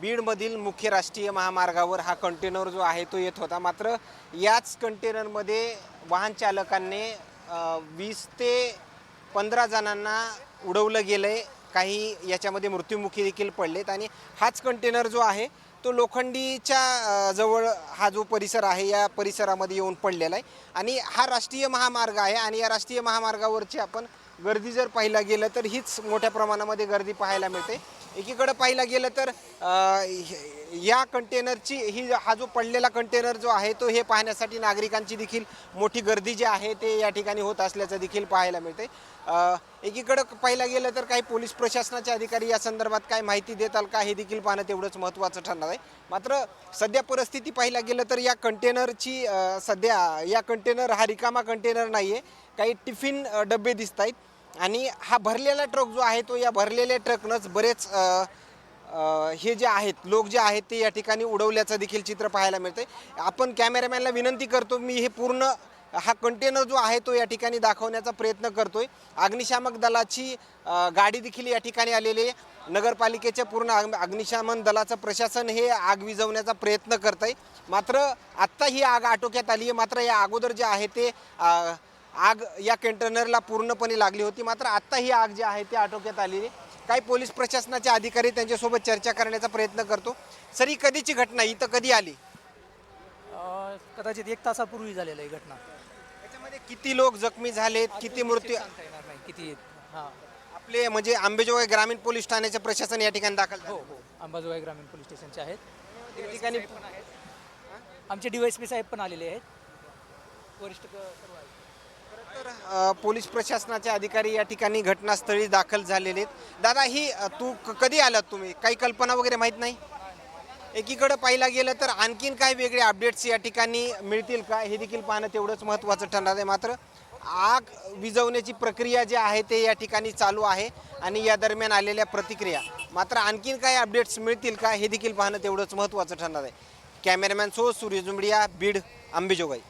बीडमधील मुख्य राष्ट्रीय महामार्गावर हा कंटेनर जो आहे तो येत होता. मात्र याच कंटेनरमध्ये वाहन चालकांनी वीस ते पंधरा जणांना उडवलं गेलं आहे काही याच्यामध्ये मृत्युमुखी देखील पडलेत आणि हाच कंटेनर जो आहे तो लोखंडीच्या जवळ हा जो परिसर आहे या परिसरामध्ये येऊन पडलेला आहे. आणि हा राष्ट्रीय महामार्ग आहे आणि या राष्ट्रीय महामार्गावरची आपण गर्दी जर पाहायला गेलं तर हीच मोठ्या प्रमाणामध्ये गर्दी पाहायला मिळते. एकीकडं पाहायला गेलं तर अ, हे- या कंटेनरची ही हा जो पडलेला कंटेनर जो आहे तो हे पाहण्यासाठी नागरिकांची देखील मोठी गर्दी जी आहे ते या ठिकाणी होत असल्याचं देखील पाहायला मिळते. अ, एकीकडं पाहायला गेलं तर काही पोलीस प्रशासनाचे अधिकारी या संदर्भात काय माहिती देताल का हे देखील पाहणं तेवढंच महत्त्वाचं ठरणार आहे. मात्र सध्या परिस्थिती पाहायला गेलं तर या कंटेनरची अ, सध्या या कंटेनर हा रिकामा कंटेनर नाही आहे काही टिफिन डबे दिसत आहेत आणि हा भरलेला ट्रक जो आहे तो या भरलेल्या ट्रकनंच बरेच हे जे आहेत लोक जे आहेत ते या ठिकाणी उडवल्याचं देखील चित्र पाहायला मिळतंय. आपण कॅमेरामॅनला विनंती करतो मी हे पूर्ण हा कंटेनर जो आहे तो या ठिकाणी दाखवण्याचा प्रयत्न करतोय. अग्निशामक दलाची गाडी देखील या ठिकाणी आलेली आहे. नगरपालिकेचे पूर्ण अग्निशामन दलाचं प्रशासन हे आग विझवण्याचा प्रयत्न करत आहे मात्र आत्ता ही आग आटोक्यात आली आहे मात्र या अगोदर जे आहे ते आग या कंटेनरला पूर्णपणे लागली होती. मात्र आत्ता ही आग जी आहे ती आटोक्यात आलेली. काही पोलीस प्रशासनाचे अधिकारी त्यांच्यासोबत चर्चा करण्याचा प्रयत्न करतो. सर ही कधीची घटना इथं कधी आली? कदाचित एक तासापूर्वी झालेलं आहे घटना. त्याच्यामध्ये किती लोक जखमी झालेत? किती मृत्यू सांगता येणार नाही. किती आहेत? हां. आपले म्हणजे आंबेजोगाई ग्रामीण पोलीस ठाण्याचे प्रशासन या ठिकाणी दाखल हो झाले. हो अंबाजोगाई ग्रामीण पोलीस स्टेशनचे आहेत. या ठिकाणी आमचे डी वाय एस पी साहेब पण आलेले आहेत. वरिष्ठ क- सर्व आहेत. तर पोलीस प्रशासनाचे अधिकारी या ठिकाणी घटनास्थळी दाखल झालेले आहेत. दादा ही तू क- कधी आलात तुम्ही? काही कल्पना वगैरे माहीत नाही? एकीकडं पाहिला गेलं तर आणखीन काही वेगळे अपडेट्स या ठिकाणी मिळतील का? हे देखील पाहणं तेवढंच महत्त्वाचं ठरणार आहे. मात्र आग विझवण्याची प्रक्रिया जी आहे ते या ठिकाणी चालू आहे आणि या दरम्यान आलेल्या प्रतिक्रिया. मात्र आणखीन काही अपडेट्स मिळतील का? हे देखील पाहणं तेवढंच महत्त्वाचं ठरणार आहे. कॅमेरामॅन सो सूर्य जुंबडिया बीड अंबेजोगाई.